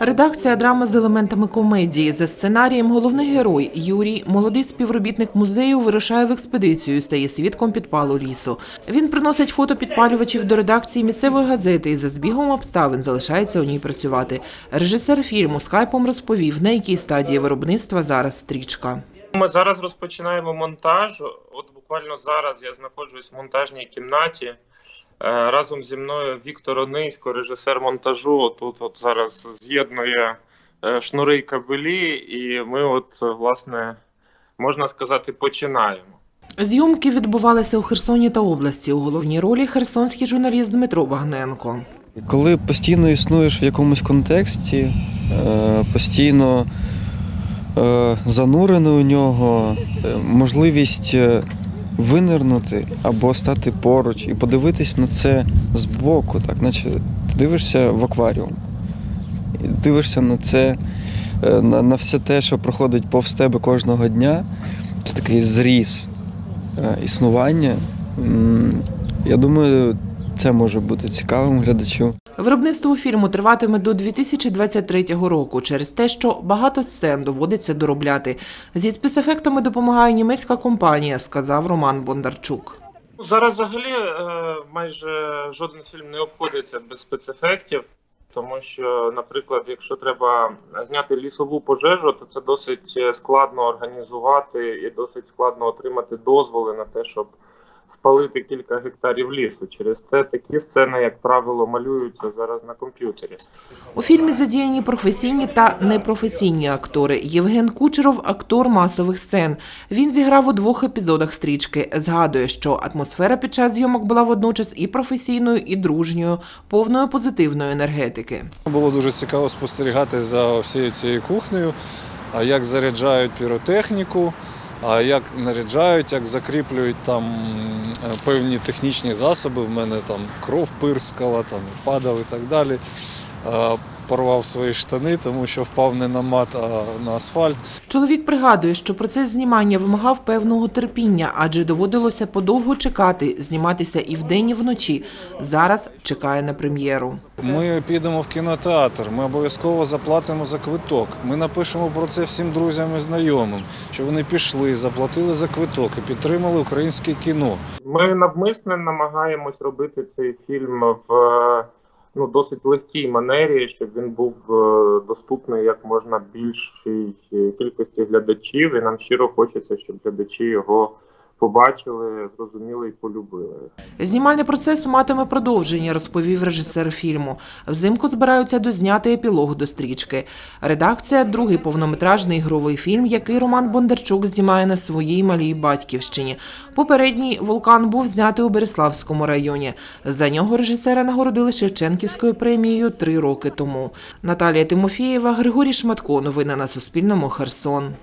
Редакція драми з елементами комедії. За сценарієм головний герой Юрій, молодий співробітник музею, вирушає в експедицію і стає свідком підпалу лісу. Він приносить фото підпалювачів до редакції місцевої газети і за збігом обставин залишається у ній працювати. Режисер фільму скайпом розповів, на якій стадії виробництва зараз стрічка. Ми зараз розпочинаємо монтаж. От буквально зараз я знаходжусь в монтажній кімнаті. Е, Разом зі мною Віктор Онисько, режисер монтажу. Тут от зараз з'єднує е, шнури й кабелі, і ми, от, власне, можна сказати, починаємо. Зйомки відбувалися у Херсоні та області. У головній ролі херсонський журналіст Дмитро Багненко. Коли постійно існуєш в якомусь контексті, е, постійно занурений у нього, можливість винирнути або стати поруч і подивитись на це збоку, так, наче ти дивишся в акваріум. І дивишся на це, е, на, на все те, що проходить повз тебе кожного дня. Це такий зріз е, існування. Я думаю, це може бути цікавим глядачу. Виробництво фільму триватиме до 2023 року через те, що багато сцен доводиться доробляти. Зі спецефектами допомагає німецька компанія, сказав Роман Бондарчук. Ну, Зараз взагалі е, майже жоден фільм не обходиться без спецефектів, тому що, наприклад, якщо треба зняти лісову пожежу, то це досить е, складно організувати і досить складно отримати дозволи на те, щоб спалити кілька гектарів лісу. Через те такі сцени, як правило, малюються зараз на комп'ютері. У фільмі задіяні професійні та непрофесійні актори. Євген Кучеров актор масових сцен. Він зіграв у двох епізодах стрічки. Згадує, що атмосфера під час зйомок була водночас і професійною, і дружньою, повною позитивної енергетики. Було дуже цікаво спостерігати за всією цією кухнею, а як заряджають піротехніку, а як наряджають, як закріплюють там е, певні технічні засоби. В мене там кров пирскала, там падав і так далі. Порвав свої штани, тому що впав не на мат, а на асфальт. Чоловік пригадує, що процес знімання вимагав певного терпіння, адже доводилося подовго чекати, зніматися і вдень, і вночі. Зараз чекає на прем'єру. Ми підемо в кінотеатр, ми обов'язково заплатимо за квиток. Ми напишемо про це всім друзям і знайомим, що вони пішли, заплатили за квиток і підтримали українське кіно. Ми навмисне намагаємось робити цей фільм в е, ну, досить легкій манері, щоб він був е, доступний як можна більшій е, кількості глядачів, і нам щиро хочеться, щоб глядачі його побачили, зрозуміли і полюбили. Знімальний процес матиме продовження, розповів режисер фільму. Взимку збираються дозняти епілог до стрічки. Редакція другий повнометражний ігровий фільм, який Роман Бондарчук знімає на своїй малій батьківщині. Попередній вулкан був знятий у Береславському районі. За нього режисера нагородили Шевченківською премією три роки тому. Наталія Тимофієва, Григорій Шматко. Новини на Суспільному. Херсон.